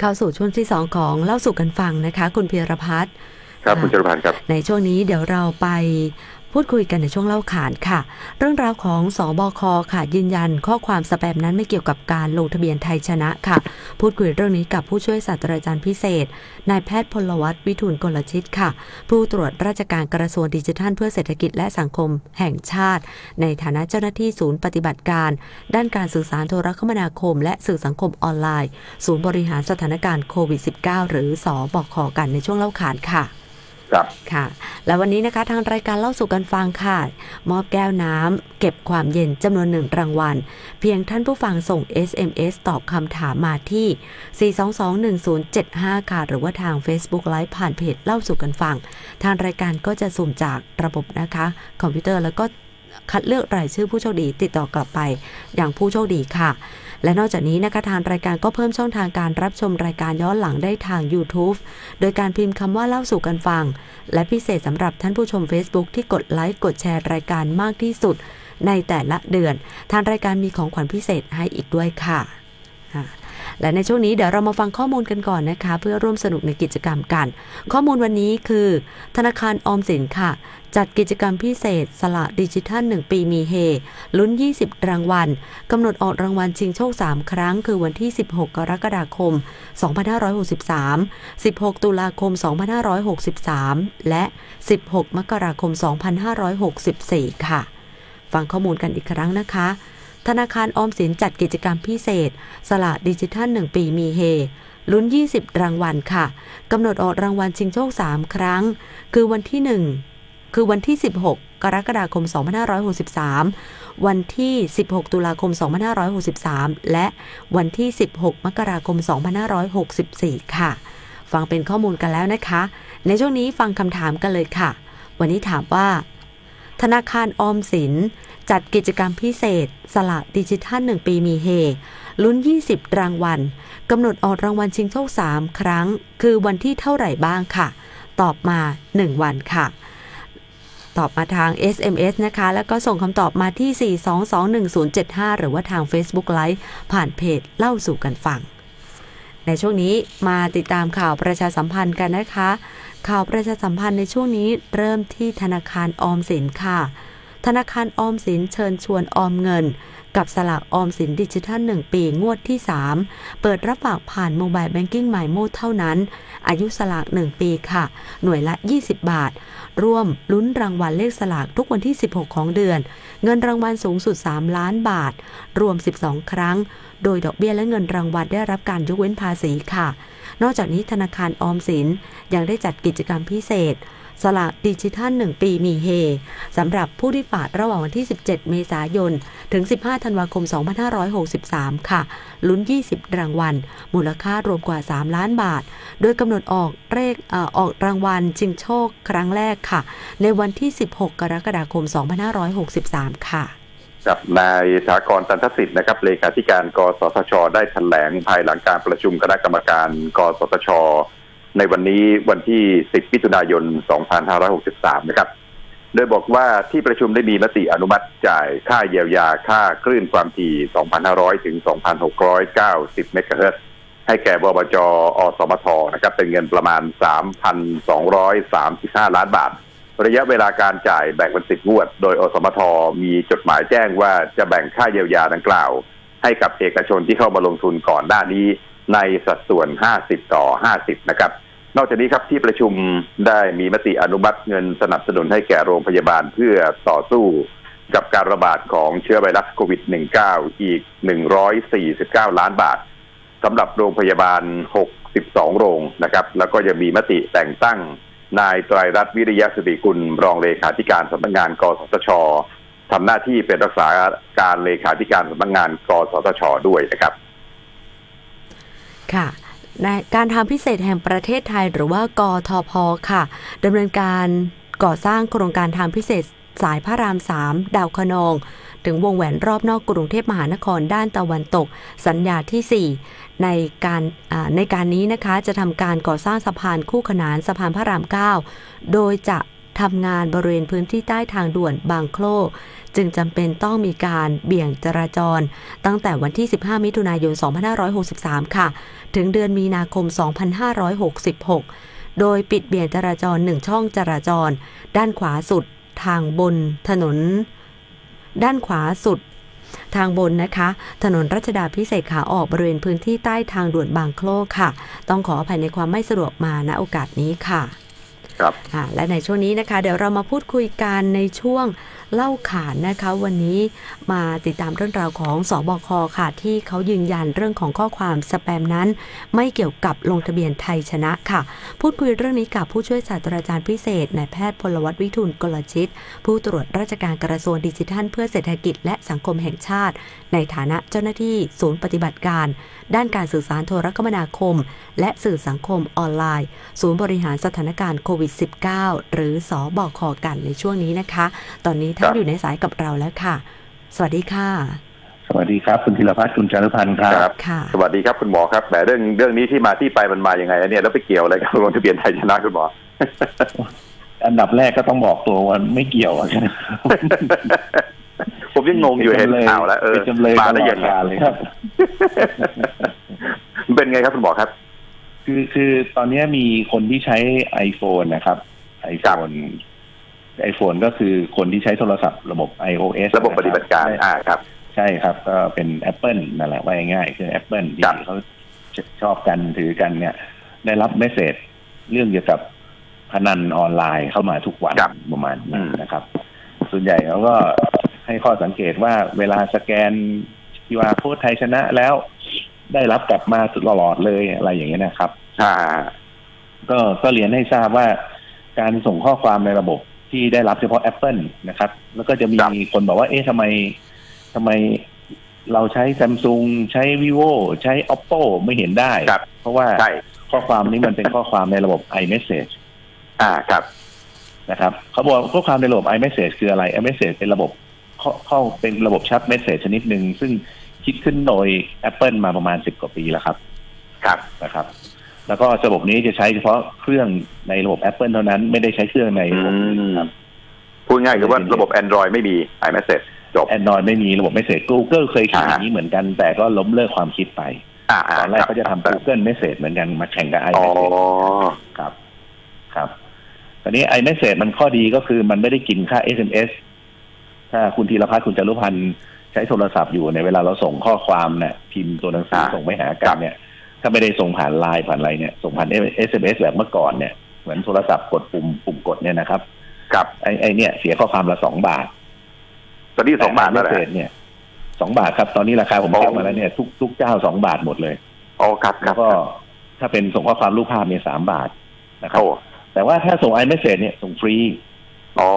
เข้าสู่ช่วงที่สองของเล่าสู่กันฟังนะคะ คุณเพียรพัฒน์ครับค่ะคุณจรพันธ์ครับ ในช่วงนี้เดี๋ยวเราไป พูดคุยกันในช่วงเล่าขานค่ะ เรื่องราวของสอบคค่ะ ยืนยันข้อความสแปมนั้นไม่เกี่ยวกับการลงทะเบียนไทยชนะค่ะ พูดคุยเรื่องนี้กับผู้ช่วยศาสตราจารย์พิเศษ นายแพทย์พลวัตวิทูลกลชิตค่ะ ผู้ตรวจราชการกระทรวงดิจิทัล เพื่อเศรษฐกิจและสังคมแห่งชาติ ในฐานะเจ้าหน้าที่ศูนย์ปฏิบัติการ ด้านการสื่อสารโทรคมนาคม และสื่อสังคมออนไลน์ ศูนย์บริหารสถานการณ์โควิด -19 หรือสอบคกันในช่วงเล่าขานค่ะ ครับค่ะ และวันนี้นะคะทางรายการเล่าสู่กันฟังค่ะ มอบแก้วน้ำเก็บความเย็นจำนวนหนึ่งรางวัล เพียงท่านผู้ฟังส่ง SMS ตอบคำถามมาที่ 4221075 ค่ะ หรือว่าทาง Facebook Live ผ่านเพจเล่าสู่กันฟัง ทางรายการก็จะสุ่มจากระบบนะคะ คอมพิวเตอร์แล้วก็คัดเลือกรายชื่อผู้โชคดีติดต่อกลับไปอย่างผู้โชคดีค่ะ และนอกจากนี้นะคะทางรายการก็เพิ่มช่องทางการรับชมรายการย้อนหลังได้ทาง YouTube โดยการพิมพ์คำว่าเล่าสู่กันฟัง และพิเศษสำหรับท่านผู้ชม Facebook ที่กดไลค์กดแชร์รายการมากที่สุด ในแต่ละเดือน ทางรายการมีของขวัญพิเศษให้อีกด้วยค่ะ และในช่วงนี้เดี๋ยวเรามาฟังข้อมูลกันก่อนนะคะ เพื่อร่วมสนุกในกิจกรรมกัน ข้อมูลวันนี้คือ ธนาคารออมสินค่ะ จัดกิจกรรมพิเศษ สละดิจิทัล 1 ปีมีเฮลุ้น 20 รางวัลกำหนดออกรางวัลชิงโชค 3 ครั้ง คือวันที่ 16 กรกฎาคม 2563 16 ตุลาคม 2563 และ 16 มกราคม 2564 ค่ะ ฟังข้อมูลกันอีกครั้งนะคะ ธนาคารออมสินจัดกิจกรรมพิเศษ สละดิจิทัล 1 ปีมีเฮลุ้น 20 รางวัลค่ะ กำหนดออกรางวัลชิงโชค 3 ครั้ง คือวันที่ 1 คือวันที่ 16 กรกฎาคม 2563 วันที่ 16 ตุลาคม 2563 และวันที่ 16 มกราคม 2564 ค่ะ ฟังเป็นข้อมูลกันแล้วนะคะ ในช่วงนี้ฟังคำถามกันเลยค่ะ วันนี้ถามว่า ธนาคารออมสิน จัดกิจกรรมพิเศษ สละดิจิทัล 1 ปีมีเฮ ลุ้น 20 รางวัลกำหนดออกรางวัลชิงโชค 3 ครั้ง คือวันที่เท่าไหร่บ้างค่ะ ตอบมา 1 วันค่ะ ตอบมาทาง SMS นะคะ แล้วก็ส่งคำตอบมาที่ 4221075 หรือว่าทาง Facebook Live ผ่านเพจเล่าสู่กันฟัง ในช่วงนี้มาติดตามข่าวประชาสัมพันธ์กันนะคะข่าวประชาสัมพันธ์ในช่วงนี้เริ่มที่ธนาคารออมสินค่ะ ธนาคารออมสินเชิญชวนออมเงิน กับสลากออมสินดิจิทัล 1 ปีงวดที่ 3 เปิดรับฝากผ่านโมบายแบงกิ้งหมายโมดเท่านั้น อายุสลาก 1 ปีค่ะ หน่วยละ 20 บาท ร่วมลุ้นรางวัลเลขสลากทุกวันที่ 16 ของเดือน เงินรางวัลสูงสุด 3 ล้านบาท รวม 12 ครั้ง โดยดอกเบี้ยและเงินรางวัลได้รับการยกเว้นภาษีค่ะ นอกจากนี้ธนาคารออมสินยังได้จัดกิจกรรมพิเศษ สลากดิจิทัล 1 ปีมีเฮสำหรับผู้ที่ฝากระหว่างวันที่ 17 เมษายน ถึง 15 ธันวาคม 2563 ค่ะ ลุ้น 20 รางวัล มูลค่ารวมกว่า 3 ล้านบาท โดยกำหนดออกเลขออออกรางวัลชิงโชคครั้งแรกค่ะ ในวันที่ 16 กรกฎาคม 2563 ค่ะกับนายสากรตันทสิทธิ์นะครับเลขาธิการกสทช ได้แถลงภายหลังการประชุมคณะกรรมการ กสทช ในวันนี้วันที่ 10มิถุนายน 2563 นะครับ โดยบอกว่าที่ประชุมได้มีมติอนุมัติจ่ายค่าเยียวยาค่าคลื่นความถี่ 2,500 ถึง 2,690 เมกะเฮิรตซ์ให้แก่บบจอสมทนะครับ เป็นเงินประมาณ 3,235 ล้านบาท ระยะเวลาการจ่ายแบ่งเป็นสิบงวด โดยอสมทมีจดหมายแจ้งว่าจะแบ่งค่าเยียวยาดังกล่าว ให้กับเอกชนที่เข้ามาลงทุนก่อนหน้านี้ ในสัดส่วน 50 ต่อ 50 นะครับ นอกจากนี้ครับที่ประชุมได้มีมติอนุมัติเงินสนับสนุนให้แก่โรงพยาบาลเพื่อต่อสู้กับการระบาดของเชื้อไวรัสโควิด -19 อีก 149 ล้านบาทสำหรับโรงพยาบาล 62 โรงนะครับ แล้วก็ยังมีมติแต่งตั้ง นายไตรรัตน์วิริยะสิริกุล รองเลขาธิการสำนักงานกสทชทำหน้าที่เป็นรักษาการเลขาธิการสำนักงานกสทชด้วยนะครับ ค่ะการทางพิเศษแห่งประเทศไทยหรือว่ากทพค่ะดำเนินการก่อสร้างโครงการทางพิเศษสายพระราม3ดาวคะนอง ถึงวงแหวนรอบนอกกรุงเทพมหานครด้านตะวันตก สัญญาที่ 4 ในการอ่ในการนี้นะคะจะทำการก่อสร้างสะพานคู่ขนานสะพานพระราม 9 โดยจะทำงานบริเวณพื้นที่ใต้ทางด่วนบางโคลจึงจำเป็นต้องมีการเบี่ยงจราจร ตั้งแต่วันที่ 15 มิถุนายน 2563 ค่ะ ถึงเดือนมีนาคม 2566 โดยปิดเบี่ยงจราจรหนึ่งช่องจราจร ด้านขวาสุดทางบนถนน ด้านขวาสุดทางบนนะคะ ถนนรัชดาพิเศษขาออกบริเวณพื้นที่ใต้ทางด่วนบางโคลค่ะ ต้องขออภัยในความไม่สะดวกมาณโอกาสนี้ค่ะ ครับอ่าและในช่วงนี้นะคะ เดี๋ยวเรามาพูดคุยกันในช่วงเล่าขานนะคะ วันนี้มาติดตามเรื่องราวของสอบคค่ะ ที่เขายืนยันเรื่องของข้อความสแปมนั้น ไม่เกี่ยวกับลงทะเบียนไทยชนะค่ะ พูดคุยเรื่องนี้กับผู้ช่วยศาสตราจารย์พิเศษนายแพทย์พลวัตวิทูลกลชิต ผู้ตรวจราชการกระทรวงดิจิทัล เพื่อเศรษฐกิจและสังคมแห่งชาติ ในฐานะเจ้าหน้าที่ศูนย์ปฏิบัติการ ด้านการสื่อสารโทรคมนาคม และสื่อสังคมออนไลน์ ศูนย์บริหารสถานการณ์โควิด -19 หรือสอบคกันในช่วงนี้นะคะ ตอนนี้ท่านครับอยู่ในสายกับเราแล้วค่ะ สวัสดีค่ะ สวัสดีครับคุณธีรพัฒน์คุณจารุพันธ์ครัครับบค่ะสวัสดีครับคุณหมอครับแต่เรื่องเรื่องนี้ที่มาที่ไปมันมาอย่างไงแล้วเนี่ยแล้วไปเกี่ยวอะไรกับลงทะเบียนไทยชนะคุณหมออันดับแรกก็ต้องบอกตัวว่าไม่เกี่ยวอะใช่ไหมผมยังงงอยู่เห็นข่าวแล้วเออเป็นจำเลยมาตได้ลอยัดงไงกาลเลยครับมันเป็นไงครับคุณหมอครับ คือคือตอนนี้มีคนที่ใช้ iPhone นะครับ iPhone iPhone ก็คือคนที่ใช้โทรศัพท์ระบบ iOS ระบบปฏิบัติการนะครับอ่าครับ ใช่ครับ ก็เป็น Apple นั่นแหละว่าง่ายๆคือ Apple ที่ครับเขาชอบกันถือกันเนี่ย ได้รับเมสเซจเรื่องเกี่ยวกับพนันออนไลน์เข้ามาทุกวันครับประมาณอืนี้มนะครับ ส่วนใหญ่เขาก็ให้ข้อสังเกตว่าเวลาสแกน QR โค้ดไทยชนะแล้ว ได้รับกลับมาตลอดเลยอะไรอย่างเงี้ยนะครับอ่าก็ก็เรียนให้ทราบว่า การส่งข้อความในระบบที่ได้รับเฉพาะ Apple นะครับ แล้วก็จะมีครับคนบอกว่า เอ๊ะทำไมทำไมเราใช้ Samsung ใช้ vivo ใช้ oppo ไม่เห็นได้ครับเพราะว่าใช่ข้อความนี้มันเป็นข้อความในระบบ iMessage อ่าครับนะครับเขาบอกว่าข้อความในระบบ iMessage คืออะไร iMessage เป็นระบบเข้าเข้าเป็นระบบแชทเมสเซจชนิดหนึ่งซึ่ง คิดขึ้นโดย Apple มาประมาณสิบกว่าปีแล้วครับ ครับนะครับ แล้วก็ระบบนี้จะใช้เฉพาะเครื่องในระบบ Apple เท่านั้นไม่ได้ใช้เครื่องในระบบอื่นครับ พูดง่ายคือว่าระบบ Android ไม่มี iMessage จบ Android ไม่มีระบบ Message Google เคยคิดอย่างนี้เหมือนกัน แต่ก็ล้มเลิกความคิดไปอ่าตอนแรกคบเขาจะทำ Google Message เหมือนกันมาแข่งกับอ๋อ iMessage ครับ ครับตอนนี้ iMessage มันข้อดีก็คือมันไม่ได้กินค่า SMS ถ้าคุณธีรพัฒน์คุณจารุพันธ์ใช้โทรศัพท์อยู่ในยเวลาเราส่งข้อความเนี่ยพิมพ์ตัวหนังสืออ่าส่งไปหากันเนี่ย ถ้าไม่ได้ส่งผ่านไลน์ผ่านอะไรเนี่ยส่งผ่าน SMS แบบเมื่อก่อนเนี่ยเหมือนโทรศัพท์กดปุ่มปุ่มกดเนี่ยนะครับครับไอ้ไอ้เนี่ยเสียข้อความละสองบาท ตอนนี้สองบาทแล้วแต่นะ iMessage เนี่ยสองบาทครับตอนนี้ราคาผมอ๋อเช็คมาแล้วเนี่ยทุกทุกเจ้าสองบาทหมดเลยอ๋อครับคแล้รับวก็ถ้าเป็นส่งข้อความรูปภาพเนี่ยสามบาทนะครับโอ้แต่ว่าถ้าส่ง iMessage เนี่ยส่งฟรี อ๋อ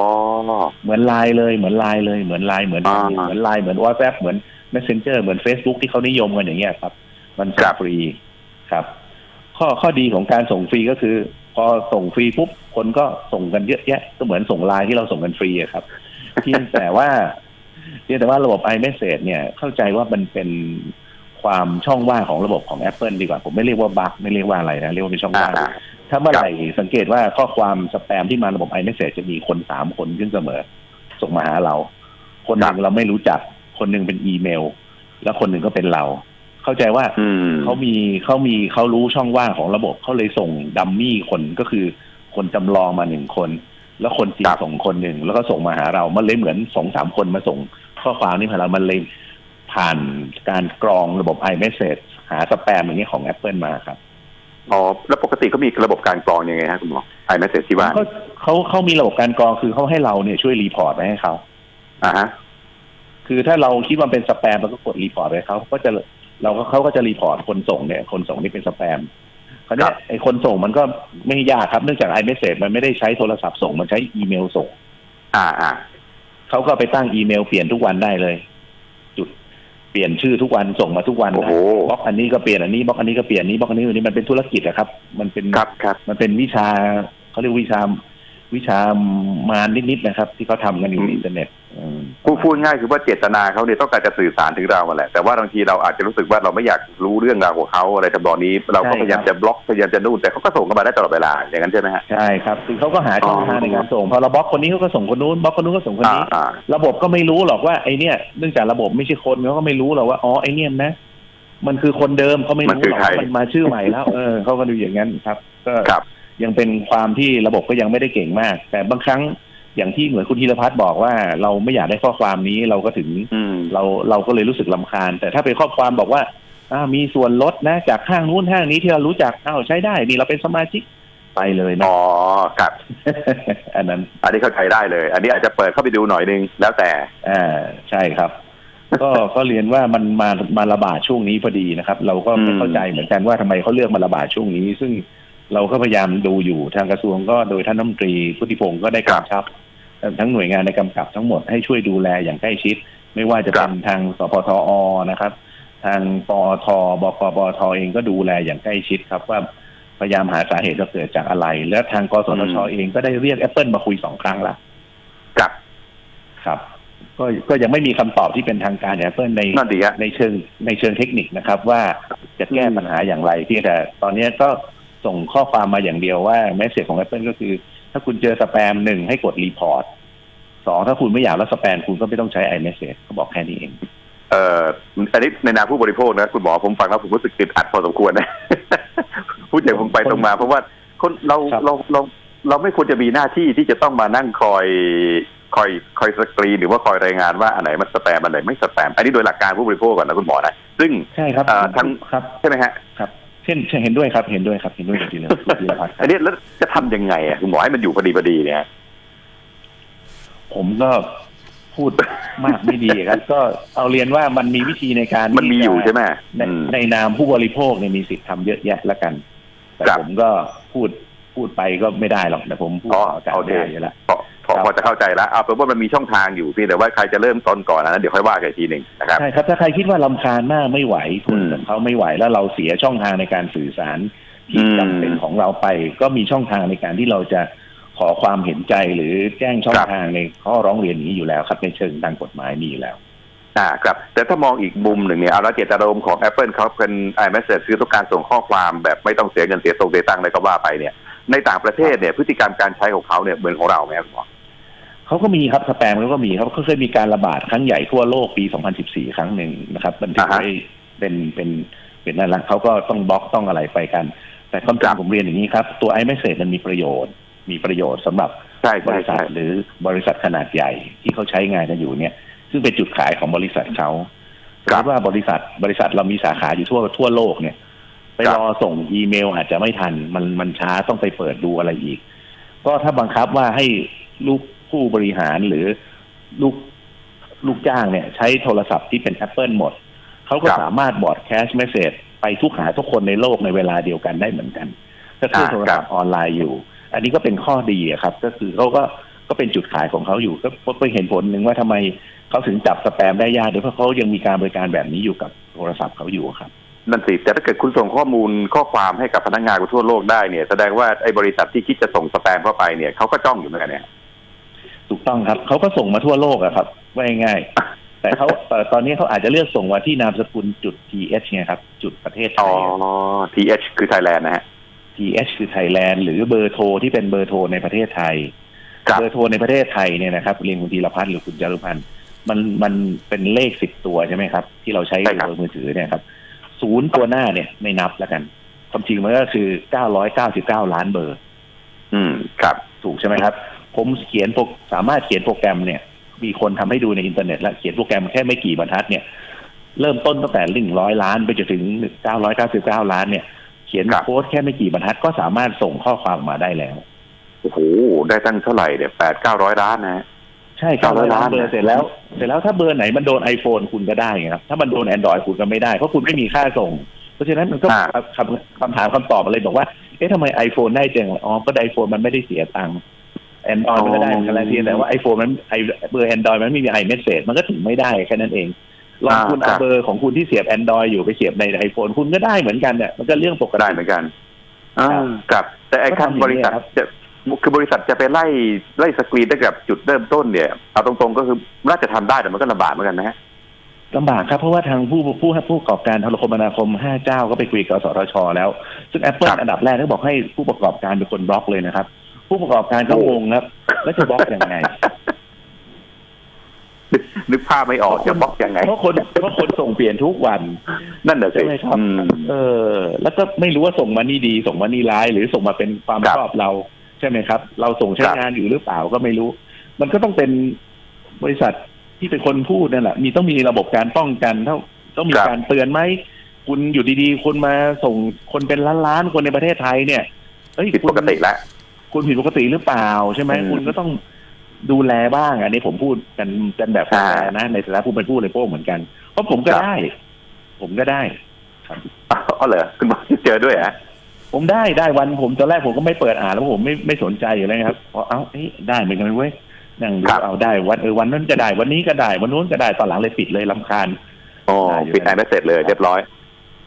เหมือนไลน์เลยเหมือนไลน์เลยเหมือนไลน์เหมือนอ่าเหมือนไลน์เหมือน WhatsApp เหมือน Messenger เหมือน Facebook ที่เขานิยมกันอย่างเงี้ยครับ มันส่ครังบ ฟรีครับ ข้อข้อดีของการส่งฟรีก็คือ พอส่งฟรีปุ๊บคนก็ส่งกันเยอะแยะ ก็เหมือนส่งไลน์ที่เราส่งกันฟรีอะครับ เพียงแต่ว่าเพียงแต่ว่าระบบ iMessage เนี่ยเข้าใจว่ามันเป็นความช่องว่างของระบบของ Apple ดีกว่า ผมไม่เรียกว่าบั๊กไม่เรียกว่าอะไรนะ เรียกว่าเป็นช่องอ่าว่าง ถ้าเมื่อไหร่สังเกตว่าข้อความสแปมที่มาระบบ iMessage จะมีคนสามคนขึ้นเสมอ ส่งมาหาเรา คนหนึ่งเราไม่รู้จัก คนหนึ่งเป็นอีเมล แล้วคนหนึ่งก็เป็นเรา เข้าใจว่าอืมเขามีเขามีเขารู้ช่องว่างของระบบเขาเลยส่งดัมมี่คนก็คือ คนจำลองมาหนึ่งคน แล้วคนจริงครับส่งคนหนึ่งแล้วก็ส่งมาหาเรามันเลยเหมือนสองสามคนมาส่งข้อความนี้ผ่านเรามันเลยผ่านการกรองระบบ iMessage หาสแปมอย่างนี้ของ Apple มาครับ อ๋อแล้วปกติเขามีระบบการกรองยังไงฮะคุณหมอ iMessage ที่ว่าเขาเขาเขามีระบบการกรองคือเขาให้เราเนี่ยช่วยรีพอร์ตไปให้เขาอ่าฮะคือถ้าเราคิดว่าเป็นสแปมเราก็กดรีพอร์ตไปเขาก็จะเราก็เขาก็จะรีพอร์ตคนส่งเนี่ย คนส่งนี่เป็นสแปมคราวเนี้ยไอ้คนส่งมันก็ไม่ยากครับเนื่องจาก iMessage มันไม่ได้ใช้โทรศัพท์ส่งมันใช้อีเมลส่ง อ่าอ่าเขาก็ไปตั้งอีเมลเปลี่ยนทุกวันได้เลยจุด เปลี่ยนชื่อทุกวันส่งมาทุกวันโอ้โหบล็อกอันนี้ก็เปลี่ยนอันนี้บล็อกอันนี้ก็เปลี่ยนอันนี้บล็อกอันนี้อันนี้มันเป็นธุรกิจอะครับ มันเป็นครับครับมันเป็นวิชาเขาเรียกวิชา วิชามารนิดๆนะครับ ที่เขาทำกันอยู่ในอินเทอร์เน็ตอืมพูดพูดง่ายคือว่าเจตนาเขาเนี่ยต้องการจะสื่อสารถึงเราอะแหละ แต่ว่าบางทีเราอาจจะรู้สึกว่าเราไม่อยากรู้เรื่องราวของเขาอะไรทำนองนี้ เราก็พยายามจะบล็อกพยายามจะนู่นแต่เขาก็ส่งเข้ามาได้ตลอดเวลาอย่างนั้นใช่ไหมฮะใช่ครับคือเขาก็หาช่องทางในการส่งพอเราบล็อกคนนี้เขาก็ส่งคนนู้นบล็อกคนนู้นก็ส่งคนอ่านี้อ่าระบบก็ไม่รู้หรอกว่าไอเนี่ยเนื่องจากระบบไม่ใช่คนเขาก็ไม่รู้หรอกว่าอ๋อไอเนี่ยนะมันคือคนเดิมเขาไม่มันรู้คือหรอกใครว่ามันมาชื่อใหม่แล้ว เออเขาก็ดูอย่างนั้นครับ ก็ครับ ยังเป็นความที่ระบบก็ยังไม่ได้เก่งมาก แต่บางครั้งอย่างที่เหมือนคุณธีรพัฒน์บอกว่า เราไม่อยากได้ข้อความนี้เราก็ถึงอืมเราเราก็เลยรู้สึกลำคาญ แต่ถ้าเป็นข้อความบอกว่าอ่ามีส่วนลดนะ จากห้างนู้นห้างนี้ที่เรารู้จักอ้าวใช้ได้ นี่เราเป็นสมาชิกไปเลยนะอ๋อครับอันนั้น อันนี้เข้าใจได้เลย อันนี้อาจจะเปิดเข้าไปดูหน่อยนึงแล้วแต่อ่าใช่ครับ ก็ก็เรียนว่ามันมามาระบาดช่วงนี้พอดีนะครับ เราก็ไม่อืมเข้าใจเหมือนกันว่าทำไมเขาเลือกมาระบาดช่วงนี้ ซึ่ง เราก็พยายามดูอยู่ทางกระทรวงก็โดยท่านรัฐมนตรีพุทธิพงศ์ก็ได้กำชับ ทั้งหน่วยงานในกำกับทั้งหมดให้ช่วยดูแลอย่างใกล้ชิด ไม่ว่าจะเป็นทางสพทอนะครับ ทางปอทบกปอทเองก็ดูแลอย่างใกล้ชิดครับว่าพยายามหาสาเหตุว่าเกิดจากอะไร และทางกสทชเองก็ได้เรียก Apple มาคุยสองครั้งละกับครับ ก็ก็ยังไม่มีคำตอบที่เป็นทางการจาก Apple ในนั่นดีฮะในเชิงในเชิงเทคนิคนะครับ ว่าจะแก้ปัญหาอย่างไรเพียงแต่ตอนนี้ก็ ส่งข้อความมาอย่างเดียวว่าแมสเซจของ Apple ก็คือ ถ้าคุณเจอสแปมหนึ่งให้กดรีพอร์ตสองถ้าคุณไม่อยากรับสแปมคุณก็ไม่ต้องใช้ iMessage เขาบอกแค่นี้เองเอ่ออันนี้ในนามผู้บริโภคนะ คุณหมอผมฟังแล้วผมรู้สึกอึดอัดพอสมควรนะพูดอย่างผมไปตรงมา เพราะว่าคนเราครับเราเราเราไม่ควรจะมีหน้าที่ที่จะต้องมานั่งคอยคอยคอยสกรีนหรือว่าคอยรายงานว่าอันไหนมันสแปมอันไหนไม่สแปมอันนี้โดยหลักการผู้บริโภคก่อนนะคุณหมอนะซึ่งใช่ครับเอ่อทั้งครับใช่ไหมฮะครับ เช่นเช่นเห็นด้วยครับ เห็นด้วยครับเห็นด้วยกับทีละทีละพัฒน์คอัรับนนี้แล้วจะทำยังไงอะคุณหมอให้มันอยู่พอดีพอดีเนี่ย ผมก็พูดมากไม่ดีครับก็เอาเรียนว่ามันมีวิธีในการมันมีอยู่ใช่ไหมในอืมในนามผู้บริโภคเนี่ยมีสิทธิ์ทำเยอะแยะแล้วกัน แต่ครับผมก็พูดพูดไปก็ไม่ได้หรอกแต่ผมพูดอ๋อออกอากาศโอเคไม่ได้อยู่แล้ว พอพอครับพอจะเข้าใจแล้วเอาเป็นว่ามันมีช่องทางอยู่เพี่แต่ว่าใครจะเริ่มต้นก่อนนะเดี๋ยวค่อยว่ากันอีกทีหนึ่งนะครับใช่ครับถ้าใครคิดว่าลำคาญมากไม่ไหวทนอืมกับเขาไม่ไหวแล้วเราเสียช่องทางในการสื่อสารที่อืมจำเป็นของเราไป ก็มีช่องทางในการที่เราจะขอความเห็นใจหรือแจ้งช่องทางในข้อร้องเรียนนี้อยู่แล้วครับ ในเชิงทางกฎหมายมีอยู่แล้วอ่าครับ แต่ถ้ามองอีกมุมหนึ่งเนี่ยเอาละเจตนารมณ์ของ Apple เขาเป็นไอ s ม g e คือต้องการส่งข้อความแบบไม่ต้องเสียเงินเสียตรงเสียตังค์อะไรก็ว่าไปเนี่ย ในต่างประเทศเนี่ยพฤติกรรมการใช้ของเขาเนี่ยเหมือนของเราไหมครับคุณหมอ เขาก็มีครับสแปมเขาก็มีครับเขาเคยมีการระบาดครั้งใหญ่ทั่วโลกปี 2014 ครั้งหนึ่งนะครับบันทึกอ่าฮะไว้เป็นเป็นเป็นนั่นแหละเขาก็ต้องบล็อกต้องอะไรไปกัน แต่ความจคริรังบผมเรียนอย่างนี้ครับ ตัว iMessage มันมีประโยชน์ มีประโยชน์สำหรับใช่บใช่ริษัใช่ทหรือบริษัทขนาดใหญ่ที่เขาใช้งานกันอยู่เนี่ย ซึ่งเป็นจุดขายของบริษัทเขาสมมติว่าบริษัทบริษัทเรามีสาขาอยู่ทั่วทั่วโลกเนี่ย ไปรอส่งอีเมลอาจจะไม่ทัน มันมันช้าต้องไปเปิดดูอะไรอีก ก็ถ้าบังคับว่าให้ลูก ผู้บริหารหรือลูกลูกจ้างเนี่ย ใช้โทรศัพท์ที่เป็น Apple หมด เขาก็ครับสามารถบอร์ดแคชเมสเซจไปทุกหาทุกคนในโลกในเวลาเดียวกันได้เหมือนกันถ้าเครื่องอ่าโทรศัพท์ออนไลน์อยู่ อันนี้ก็เป็นข้อดีอะครับ ก็คือเขาก็ก็เป็นจุดขายของเขาอยู่ ก็ก็เป็นเห็นผลหนึ่งว่าทำไมเขาถึงจับสแปมได้ยากเดี๋ยวเพราะเขายังมีการบริการแบบนี้อยู่กับโทรศัพท์เขาอยู่ครับนั่นสิแต่ถ้าเกิดคุณส่งข้อมูลข้อความให้กับพนักงานทั่วโลกได้เนี่ย แสดงว่าไอ้บริษัทที่คิดจะส่งสแปมเข้าไปเนี่ยเขาก็จ้องอยู่เหมือนกันเนี่ย ถูกต้องครับเขาก็ส่งมาทั่วโลกอะครับว่าง่ายๆแต่เขาเอ่อตอนนี้เขาอาจจะเลือกส่งมาที่นามสกุลจุด th ไงครับ จุดประเทศไทอ๋อ ย th คือไทยแลนด์นะฮะ th คือไทยแลนด์หรือเบอร์โทรที่เป็นเบอร์โทรในประเทศไทย ครับ เบอร์โทรในประเทศไทยเนี่ยนะครับเรียนคุณธีรพัฒน์หรือคุณจารุพันธ์มันมันเป็นเลขสิบตัวใช่ไหมครับ ที่เราใช้ใช่ครับเบอร์มือถือเนี่ยครับศูนย์ตัวหน้าเนี่ยไม่นับแล้วกันความจริงมันก็คือเก้าร้อยเก้าสิบเก้าล้านเบอร์ อืม ครับ ถูกใช่ไหมครับ ผมเขียนโปรสามารถเขียนโปรแกรมเนี่ย มีคนทำให้ดูในอินเทอร์เน็ตแล้วเขียนโปรแกรมแค่ไม่กี่บรรทัดเนี่ยเริ่มต้นตั้งแต่หนึ่งร้อยล้านไปจนถึงเก้าร้อยเก้าสิบเก้าล้านเนี่ย เขียนครับโค้ดแค่ไม่กี่บรรทัดก็สามารถส่งข้อความมาได้แล้วโอ้โหได้ตั้งเท่าไหร่เนี่ยแปดเก้าร้อยล้านนะฮะใช่เก้าร้อย900ล้านล้านเบอร์เสร็จแล้ว เสร็จแล้วถ้าเบอร์ไหนมันโดน iPhone คุณก็ได้ไงครับถ้ามันโดน Android คุณก็ไม่ได้เพราะคุณไม่มีค่าส่ง เพราะฉะนั้นมันก็อ่าคำคำถามคำตอบอะไรบอกว่าเอ๊ะทำไม iPhone ได้จังอ๋อก็ไอโฟนมันไม่ได้เสียตังค์ Android มันก็ได้เหมือนกันแหละเพียงแต่ว่า iPhone มันไอเบอร์ Android มันไม่มี iMessage มันก็ถึงไม่ได้แค่นั้นเองลองคุณอ่าครัเอาบเบอร์ของคุณที่เสียบ Android อยู่ไปเสียบใน iPhone คุณก็ได้เหมือนกันเนี่ยมันก็เรื่องปกได้ติเหมือนกันอ่าครับครับ แต่ไอ้ก็ขั้นทำอย่างบริษัทนี้ครับจะคือบริษัทจะไปไล่ไล่สกรีนตั้งแต่จุดเริ่มต้นเนี่ยเอาตรงๆก็คือน่าจะทำได้แต่มันก็ลำบากเหมือนกันนะฮะลำบากครับ เพราะว่าทางผู้ผู้ผู้ประกอบการโทรคมนาคมห้าเจ้าก็ไปคุยกับสทชแล้ว ซึ่ง Apple ครับอันดับแรกก็บอกให้ผู้ประกอบการเป็นคนบล็อกเลยนะครับ ผู้ประกอบการก็งงครับ แล้วจะบล็อกยังไงนึกนึกภาพไม่ออกจะบล็อกยังไง เพราะคนเพราะคนส่งเปลี่ยนทุกวัน นั่นแหละสิใช่ไหมครับอืมเออ แล้วก็ไม่รู้ว่าส่งมานี่ดี ส่งมานี่ร้าย หรือส่งมาเป็นความครับชอบเรา ใช่ไหมครับ เราส่งใช้ครับงานอยู่หรือเปล่าก็ไม่รู้ มันก็ต้องเป็นบริษัทที่เป็นคนพูดนั่นแหละมีต้องมีระบบการป้องกันเท่าต้องมีการเตือนไหมคุณอยู่ดีๆคุณมาส่งคนเป็นล้านๆคนในประเทศไทยเนี่ยเอ้ยผิดคุณปกติแล้ว คุณผิดปกติหรือเปล่าใช่ไหมอืม คุณก็ต้องดูแลบ้าง อันนี้ผมพูดกันกันแบบแฟอ่าร์ๆนะในฐานะผู้เป็นผู้บริโภคเหมือนกัน เพราะผมก็ครับได้ ผมก็ได้ครับอ๋อเหรอคุณหมอเจอด้วยฮะ ผมได้ได้วันผมตอนแรกผมก็ไม่เปิดอ่านแล้วผมไม่ไม่สนใจอยู่เลยครับพอเอ้าเอ้ยได้เหมือนกันเว้ยนั่งดูครับ เอาได้วันเออวันนั้นก็ได้วันนี้ก็ได้วันนู้นก็ได้ตอนหลังเลยปิดเลยลำคาญอ๋อได้อยู่ ปิดไอไม่เสร็จเลยเรียบร้อย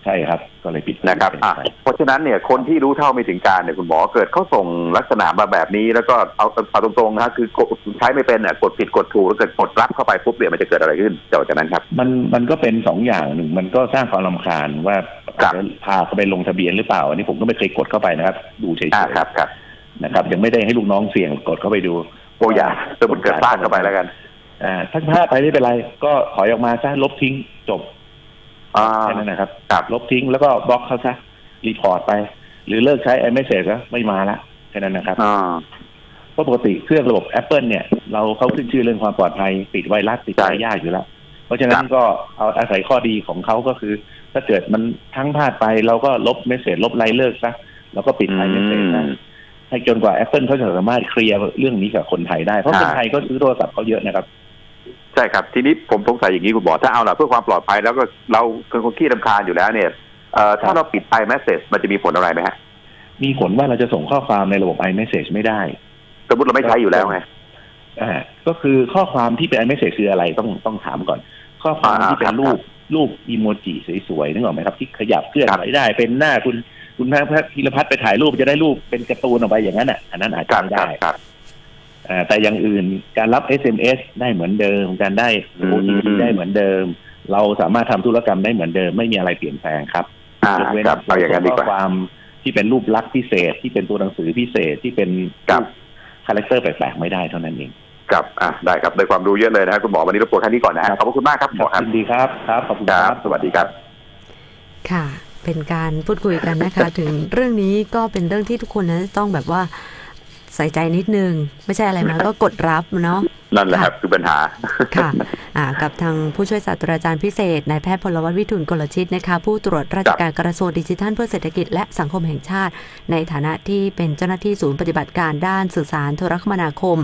ใช่ครับ ก็เลยปิดนะครับอะไปเพราะฉะนั้นเนี่ยคนที่รู้เท่าไม่ถึงการเนี่ยคุณหมอเกิดเขาส่งลักษณะมาแบบนี้ แล้วก็เอาเอาตรงๆนะคือกดใช้ไม่เป็นอะกดผิดกดถูกแล้วเกิดกดรับเข้าไปปุ๊บเนี่ยมันจะเกิดอะไรขึ้นจากนั้นครับ มันมันก็เป็นสองอย่างหนึ่งมันก็สร้างความรำคาญว่าครับจะพาเขาไปลงทะเบียนหรือเปล่า อันนี้ผมก็ไม่เคยกดเข้าไปนะครับ ดูเฉยอ่าครับครับๆนะครับยังไม่ได้ให้ลูกน้องเสี่ยงกดเข้าไปดูโอ้ยาสมมติเกิดพลาดเข้าไปแล้วกันอ่าถ้าพลาดไปไม่เป็นไร ก็ถอยออกมาซะลบทิ้งจบ อ่าแค่นั้นนะครับครับลบทิ้งแล้วก็บล็อกเขาซะรีพอร์ตไป หรือเลิกใช้ไอเมสเซจแล้วไม่มาละแค่นั้นนะครับอ่าเพราะปกติเครื่องระบบ Apple เนี่ย เราเขาขึ้นชื่อเรื่องความปลอดภัยปิดไวรัสติดใช่ไว้ยากอยู่แล้ว เพราะฉะนั้ครันบก็เอาอาศัยข้อดีของเขาก็คือ ถ้าเกิดมันทั้งพลาดไปเราก็ลบเมสเซจลบไลน์เลิกซะแล้วก็ปิดไอเมสเซจซะให้จนกว่า Apple เขาจะสามารถเคลียร์เรื่องนี้กับคนไทยได้ เพราะคนไทยก็ซื้อโทรศัพท์เขาเยอะนะครับ ใช่ครับทีนี้ผมสงสัยอย่างนี้คุณหมอถ้าเอาล่ะเพื่อความปลอดภัยแล้วก็เราเป็นคนขี้รำคาญอยู่แล้วเนี่ยเอ่อถ้าเราปิดไอแมสเซจมันจะมีผลอะไรไหมฮะ มีผลว่าเราจะส่งข้อความในระบบ iMessage ไม่ได้สมมติเราไม่ใช้อยู่แล้วไงอ่าก็คือข้อความที่เป็น iMessage คืออะไรต้องต้องถามก่อน ข้อความอ่าที่เป็ครันบรูปรูปอีโมจิสวยๆนึกออกไหมครับที่ขยับเคลื่อนครับไหวได้ เป็นหน้าคุณคุณพระพิรพัฒน์ไปถ่ายรูปจะได้รูปเป็นการ์ตูนออกไปอย่างนั้นอะอันนั้นอาจคจะรับไม่ครัได้บครับอ่า แต่อย่างอื่นการรับ SMS ได้เหมือนเดิม การได้อืม OTP ได้เหมือนเดิม เราสามารถทำธุรกรรมได้เหมือนเดิม ไม่มีอะไรเปลี่ยนแปลงครับอ่ายกเว้นครับเอาอย่างนั้นดีข้กอว่าความที่เป็นรูปลักษณ์พิเศษที่เป็นตัวหนังสือพิเศษที่เป็นครับคาแรคเตอร์แปลกๆไม่ได้เท่านั้นเองครับอะได้ครับได้ความรู้เยอะเลยนะฮะคุณหมอวันนี้รบกวนแค่นี้ก่อนนะฮะครับขอบพระคุณมากครับหมอครับยินดีครับครับขอบคุณคครัรับบสวัสดีครับ ค่ะ เป็นการพูดคุยกันนะคะ ถึงเรื่องนี้ก็เป็นเรื่องที่ทุกคนนะต้องแบบว่า ใส่ใจนิดนึง ไม่ใช่อะไรมาก็กดรับเนาะนั่นแหละครับคือปัญหาค่ะอ่ากับทางผู้ช่วยศาสตราจารย์พิเศษนายแพทย์พลวัตวิทูลกลชิตนะคะผู้ตรวจราชการกระทรวงดิจิทัลเพื่อเศรษฐกิจและสังคมแห่งชาติ ในฐานะที่เป็นเจ้าหน้าที่ศูนย์ปฏิบัติการด้านสื่อสารโทรคมนาคม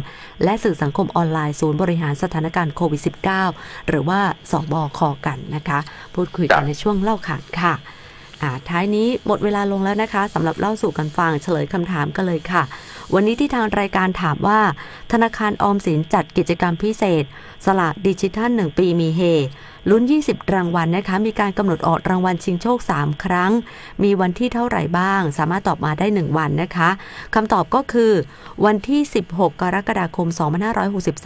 และสื่อสังคมออนไลน์ศูนย์บริหารสถานการณ์โควิด -19 หรือว่าสบคกันนะคะ พูดคุยกันในช่วงเล่าขานค่ะอ่า ท้ายนี้หมดเวลาลงแล้วนะคะสำหรับเล่าสู่กันฟังเฉลยคำถามกันเลยค่ะ วันนี้ที่ทางรายการถามว่า ธนาคารออมสินจัดกิจกรรมพิเศษ สลากดิจิทัล 1 ปีมีเฮลุ้น 20 รางวัลนะคะ มีการกำหนดออกรางวัลชิงโชค 3 ครั้ง มีวันที่เท่าไหร่บ้าง สามารถตอบมาได้ 1 วันนะคะคำตอบก็คือ วันที่ 16 กรกฎาคม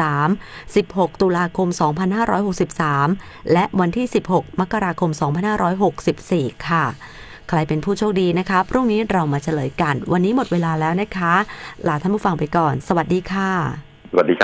2563 16 ตุลาคม 2563 และวันที่ 16 มกราคม 2564 ค่ะใครเป็นผู้โชคดีนะคะ พรุ่งนี้เรามาเฉลยกัน วันนี้หมดเวลาแล้วนะคะ ลาท่านผู้ฟังไปก่อน สวัสดีค่ะ สวัสดีครับ